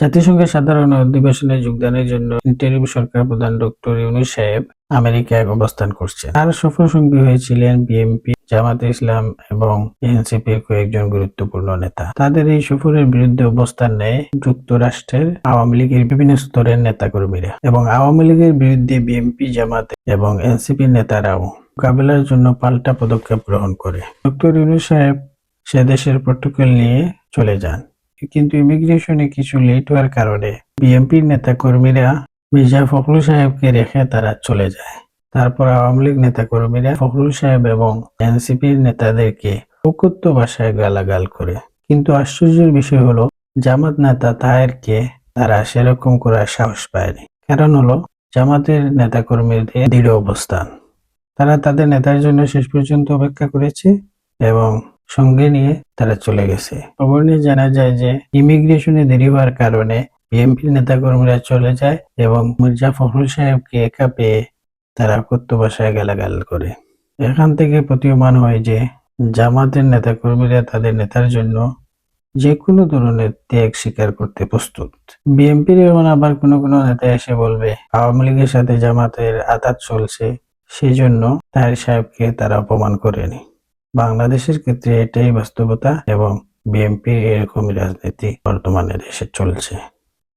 জাতিসংঘের সাধারণ অধিবেশনে যোগদানের জন্য ইন্টারিম সরকার প্রধান ডক্টর ইউনুস সাহেব আমেরিকায় অবস্থান করছেন। তার সফর সঙ্গী হয়েছিলেন বিএনপি, জামাতে ইসলাম এবং এনসিপির কয়েকজন গুরুত্বপূর্ণ নেতা। তাদের এই সফরের বিরুদ্ধে অবস্থান নেয় যুক্তরাষ্ট্রের আওয়ামী লীগের বিভিন্ন স্তরের নেতাকর্মীরা এবং আওয়ামী লীগের বিরুদ্ধে বিএনপি, জামাতে এবং এনসিপি নেতারাও মোকাবেলার জন্য পাল্টা পদক্ষেপ গ্রহণ করে। ডক্টর ইউনুস সাহেব সে দেশের প্রটোকল নিয়ে চলে যান। কিন্তু ইমিগ্রেশনে কিছু লেট হওয়ার কারণে বিএনপির নেতা কর্মীরা মির্জা ফখরুল সাহেবকে রেখে তারা চলে যায়। তারপর আওয়ামী লীগ নেতা কর্মীরা ফখরুল সাহেব এবং এনসিপির নেতাদেরকে প্রকৃত ভাষায় গালাগাল করে। কিন্তু আশ্চর্যের বিষয় হলো, জামাত নেতা তাহেরকে তারা সেরকম করার সাহস পায়নি। কারণ হলো, জামাতের নেতা কর্মীদের দৃঢ় অবস্থান। তারা তাদের নেতার জন্য শেষ পর্যন্ত অপেক্ষা করেছে এবং সঙ্গে নিয়ে তারা চলে গেছে। খবর নিয়ে জানা যায় যে, ইমিগ্রেশনে দেরি হওয়ার কারণে বিএনপির নেতাকর্মীরা চলে যায় এবং মির্জা ফখরুল সাহেবকে একা পেয়ে তারা ভাষায় গালাগাল করে। এখান থেকে প্রতীয়মান হয় যে, জামাতের নেতাকর্মীরা তাদের নেতার জন্য যে কোনো ধরনের ত্যাগ স্বীকার করতে প্রস্তুত। বিএনপির এমন আবার কোনো কোনো নেতা এসে বলবে, আওয়ামী লীগের সাথে জামাতের আতাত চলছে সেই জন্য তাহের সাহেবকে তারা অপমান করেনি। বাংলাদেশের ক্ষেত্রে এটাই বাস্তবতা এবং বিএনপির এরকমই রাজনীতি বর্তমানে দেশে চলছে।